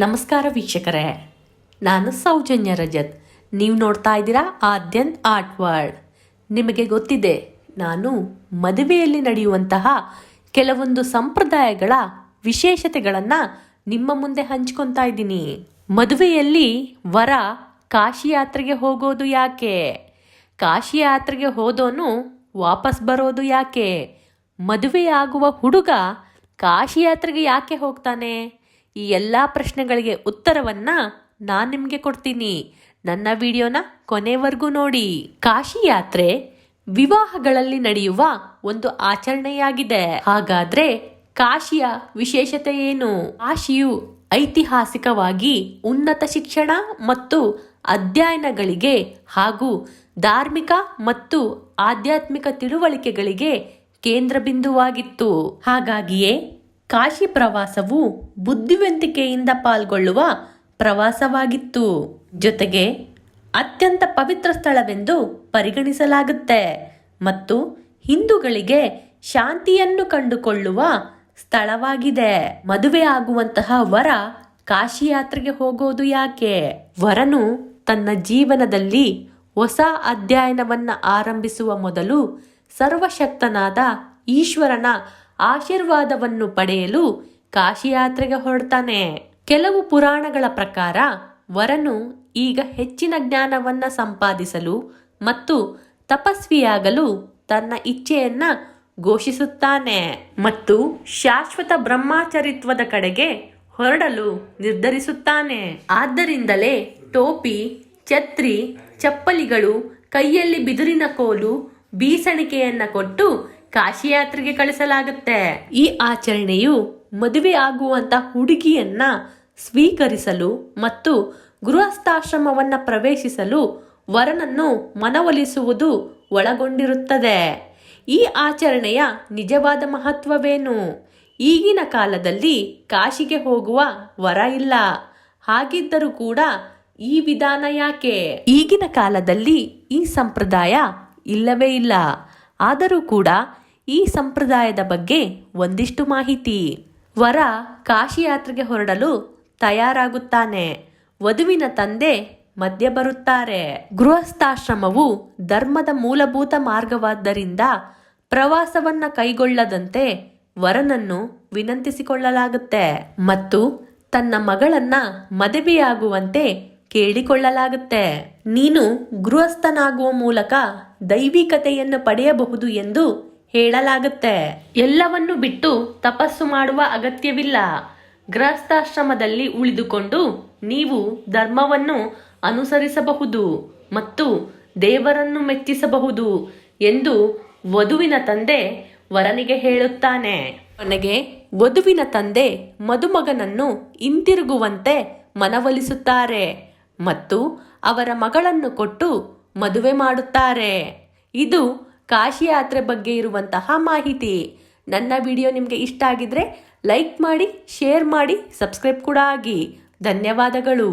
ನಮಸ್ಕಾರ ವೀಕ್ಷಕರೇ. ನಾನು ಸೌಜನ್ಯ ರಜತ್. ನೀವು ನೋಡ್ತಾ ಇದ್ದೀರಾ ಆದ್ಯನ್ ಆರ್ಟ್ ವರ್ಲ್ಡ್. ನಿಮಗೆ ಗೊತ್ತಿದೆ, ನಾನು ಮದುವೆಯಲ್ಲಿ ನಡೆಯುವಂತಹ ಕೆಲವೊಂದು ಸಂಪ್ರದಾಯಗಳ ವಿಶೇಷತೆಗಳನ್ನು ನಿಮ್ಮ ಮುಂದೆ ಹಂಚ್ಕೊತಾ ಇದ್ದೀನಿ. ಮದುವೆಯಲ್ಲಿ ವರ ಕಾಶಿ ಯಾತ್ರೆಗೆ ಹೋಗೋದು ಯಾಕೆ? ಕಾಶಿ ಯಾತ್ರೆಗೆ ಹೋದೋನು ವಾಪಸ್ ಬರೋದು ಯಾಕೆ? ಮದುವೆಯಾಗುವ ಹುಡುಗ ಕಾಶಿ ಯಾತ್ರೆಗೆ ಯಾಕೆ ಹೋಗ್ತಾನೆ? ಈ ಎಲ್ಲ ಪ್ರಶ್ನೆಗಳಿಗೆ ಉತ್ತರವನ್ನು ನಾನು ನಿಮಗೆ ಕೊಡ್ತೀನಿ. ನನ್ನ ವಿಡಿಯೋನ ಕೊನೆವರೆಗೂ ನೋಡಿ. ಕಾಶಿ ಯಾತ್ರೆ ವಿವಾಹಗಳಲ್ಲಿ ನಡೆಯುವ ಒಂದು ಆಚರಣೆಯಾಗಿದೆ. ಹಾಗಾದ್ರೆ ಕಾಶಿಯ ವಿಶೇಷತೆ ಏನು? ಕಾಶಿಯು ಐತಿಹಾಸಿಕವಾಗಿ ಉನ್ನತ ಶಿಕ್ಷಣ ಮತ್ತು ಅಧ್ಯಯನಗಳಿಗೆ ಹಾಗೂ ಧಾರ್ಮಿಕ ಮತ್ತು ಆಧ್ಯಾತ್ಮಿಕ ತಿಳುವಳಿಕೆಗಳಿಗೆ ಕೇಂದ್ರ ಬಿಂದುವಾಗಿತ್ತು. ಹಾಗಾಗಿಯೇ ಕಾಶಿ ಪ್ರವಾಸವು ಬುದ್ಧಿವಂತಿಕೆಯಿಂದ ಪಾಲ್ಗೊಳ್ಳುವ ಪ್ರವಾಸವಾಗಿತ್ತು. ಜೊತೆಗೆ ಅತ್ಯಂತ ಪವಿತ್ರ ಸ್ಥಳವೆಂದು ಪರಿಗಣಿಸಲಾಗುತ್ತೆ ಮತ್ತು ಹಿಂದೂಗಳಿಗೆ ಶಾಂತಿಯನ್ನು ಕಂಡುಕೊಳ್ಳುವ ಸ್ಥಳವಾಗಿದೆ. ಮದುವೆ ಆಗುವಂತಹ ವರ ಕಾಶಿ ಯಾತ್ರೆಗೆ ಹೋಗೋದು ಯಾಕೆ? ವರನು ತನ್ನ ಜೀವನದಲ್ಲಿ ಹೊಸ ಅಧ್ಯಯನವನ್ನು ಆರಂಭಿಸುವ ಮೊದಲು ಸರ್ವಶಕ್ತನಾದ ಈಶ್ವರನ ಆಶೀರ್ವಾದವನ್ನು ಪಡೆಯಲು ಕಾಶಿಯಾತ್ರೆಗೆ ಹೊರಡ್ತಾನೆ. ಕೆಲವು ಪುರಾಣಗಳ ಪ್ರಕಾರ, ವರನು ಈಗ ಹೆಚ್ಚಿನ ಜ್ಞಾನವನ್ನ ಸಂಪಾದಿಸಲು ಮತ್ತು ತಪಸ್ವಿಯಾಗಲು ತನ್ನ ಇಚ್ಛೆಯನ್ನ ಘೋಷಿಸುತ್ತಾನೆ ಮತ್ತು ಶಾಶ್ವತ ಬ್ರಹ್ಮಾಚರಿತ್ವದ ಕಡೆಗೆ ಹೊರಡಲು ನಿರ್ಧರಿಸುತ್ತಾನೆ. ಆದ್ದರಿಂದಲೇ ಟೋಪಿ, ಛತ್ರಿ, ಚಪ್ಪಲಿಗಳು, ಕೈಯಲ್ಲಿ ಬಿದಿರಿನ ಕೋಲು, ಬೀಸಣಿಕೆಯನ್ನ ಕೊಟ್ಟು ಕಾಶಿ ಯಾತ್ರೆಗೆ ಕಳಿಸಲಾಗುತ್ತೆ. ಈ ಆಚರಣೆಯು ಮದುವೆ ಆಗುವಂತ ಹುಡುಗಿಯನ್ನ ಸ್ವೀಕರಿಸಲು ಮತ್ತು ಗೃಹಸ್ಥಾಶ್ರಮವನ್ನ ಪ್ರವೇಶಿಸಲು ವರನನ್ನು ಮನವೊಲಿಸುವುದು ಒಳಗೊಂಡಿರುತ್ತದೆ. ಈ ಆಚರಣೆಯ ನಿಜವಾದ ಮಹತ್ವವೇನು? ಈಗಿನ ಕಾಲದಲ್ಲಿ ಕಾಶಿಗೆ ಹೋಗುವ ವರ ಇಲ್ಲ. ಹಾಗಿದ್ದರೂ ಕೂಡ ಈ ವಿಧಾನ ಯಾಕೆ? ಈಗಿನ ಕಾಲದಲ್ಲಿ ಈ ಸಂಪ್ರದಾಯ ಇಲ್ಲವೇ ಇಲ್ಲ. ಆದರೂ ಕೂಡ ಈ ಸಂಪ್ರದಾಯದ ಬಗ್ಗೆ ಒಂದಿಷ್ಟು ಮಾಹಿತಿ. ವರ ಕಾಶಿ ಯಾತ್ರೆಗೆ ಹೊರಡಲು ತಯಾರಾಗುತ್ತಾನೆ. ವಧುವಿನ ತಂದೆ ಮಧ್ಯ ಬರುತ್ತಾರೆ. ಗೃಹಸ್ಥಾಶ್ರಮವು ಧರ್ಮದ ಮೂಲಭೂತ ಮಾರ್ಗವಾದ್ದರಿಂದ ಪ್ರವಾಸವನ್ನ ಕೈಗೊಳ್ಳದಂತೆ ವರನನ್ನು ವಿನಂತಿಸಿಕೊಳ್ಳಲಾಗುತ್ತೆ. ಮತ್ತು ತನ್ನ ಮಗಳನ್ನ ಮದುವೆಯಾಗುವಂತೆ ಕೇಳಿಕೊಳ್ಳಲಾಗುತ್ತೆ. ನೀನು ಗೃಹಸ್ಥನಾಗುವ ಮೂಲಕ ದೈವಿಕತೆಯನ್ನು ಪಡೆಯಬಹುದು ಎಂದು ಹೇಳಲಾಗುತ್ತೆ. ಎಲ್ಲವನ್ನು ಬಿಟ್ಟು ತಪಸ್ಸು ಮಾಡುವ ಅಗತ್ಯವಿಲ್ಲ. ಗೃಹಸ್ಥಾಶ್ರಮದಲ್ಲಿ ಉಳಿದುಕೊಂಡು ನೀವು ಧರ್ಮವನ್ನು ಅನುಸರಿಸಬಹುದು ಮತ್ತು ದೇವರನ್ನು ಮೆಚ್ಚಿಸಬಹುದು ಎಂದು ವಧುವಿನ ತಂದೆ ವರನಿಗೆ ಹೇಳುತ್ತಾನೆ. ಕೊನೆಗೆ ವಧುವಿನ ತಂದೆ ಮದುಮಗನನ್ನು ಹಿಂತಿರುಗುವಂತೆ ಮನವೊಲಿಸುತ್ತಾರೆ ಮತ್ತು ಅವರ ಮಗಳನ್ನು ಕೊಟ್ಟು ಮದುವೆ ಮಾಡುತ್ತಾರೆ. ಇದು ಕಾಶಿ ಯಾತ್ರೆ ಬಗ್ಗೆ ಇರುವಂತಹ ಮಾಹಿತಿ. ನನ್ನ ವಿಡಿಯೋ ನಿಮಗೆ ಇಷ್ಟ ಆಗಿದ್ರೆ ಲೈಕ್ ಮಾಡಿ, ಶೇರ್ ಮಾಡಿ, ಸಬ್ಸ್ಕ್ರೈಬ್ ಕೂಡ ಆಗಿ. ಧನ್ಯವಾದಗಳು.